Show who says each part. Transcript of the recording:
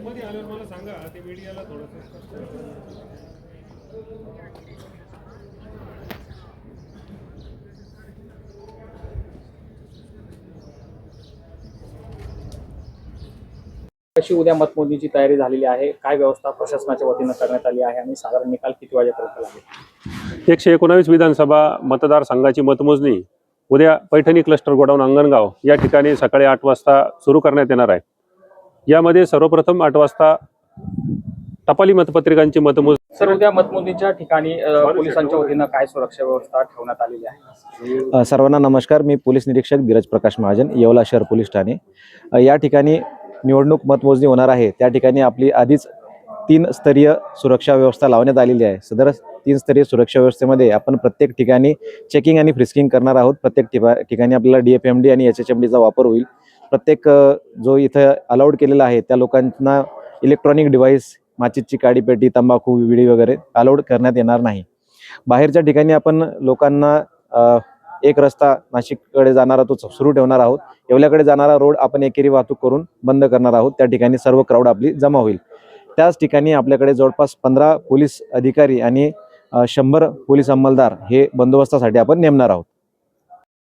Speaker 1: मध्ये आल्यावर मला सांगा ते मीडियाला थोडंसं
Speaker 2: कशी उद्या मतमोजणीची तयारी झालेली आहे? काय व्यवस्था प्रशासनाच्या वतीनं करण्यात आली आहे आणि साधारण निकाल किती वाजेपर्यंत लागेल?
Speaker 1: एकशे एकोणावीस विधानसभा मतदारसंघाची मतमोजणी उद्या पैठणी क्लस्टर गोडाऊन अंगणगाव या ठिकाणी सकाळी आठ वाजता सुरू करण्यात येणार आहे. यामध्ये सर्वप्रथम आठ वाजता टपाली मतपत्रिकांची मतमोज
Speaker 2: सर उद्या मतमोजणीच्या ठिकाणी पोलिसांच्या वतीनं काय सुरक्षा व्यवस्था ठेवण्यात आलेली आहे?
Speaker 3: सर्वांना नमस्कार. मी पोलीस निरीक्षक धीरज प्रकाश महाजन येवला शहर पोलीस ठाणे. या ठिकाणी निवडणूक मतमोजणी होणार आहे. त्या ठिकाणी आपली आधीच तीन स्तरीय सुरक्षा व्यवस्था लावण्यात आलेली आहे. सदर तीन स्तरीय सुरक्षा व्यवस्थेमध्ये आपण प्रत्येक ठिकाणी चेकिंग आणि फ्रिस्किंग करणार आहोत. प्रत्येक ठिका ठिकाणी आपल्याला डी एफ एम डी आणि एच एच एम डीचा वापर होईल. प्रत्येक जो इथं अलाउड केलेला आहे त्या लोकांना इलेक्ट्रॉनिक डिव्हाइस माचीसची काडीपेटी तंबाखू विडी वगैरे अलाउड करण्यात येणार नाही. बाहेरच्या ठिकाणी आपण लोकांना एक रस्ता नाशिककडे जाणारा तो सुरू ठेवणार आहोत. येवल्याकडे जाणारा रोड आपण एकेरी वाहतूक करून बंद करणार आहोत. त्या ठिकाणी सर्व क्राऊड आपली जमा होईल. त्याच ठिकाणी आपल्याकडे जवळपास पंधरा पोलीस अधिकारी आणि शंभर पोलीस अंमलदार हे बंदोबस्तासाठी आपण नेमणार आहोत.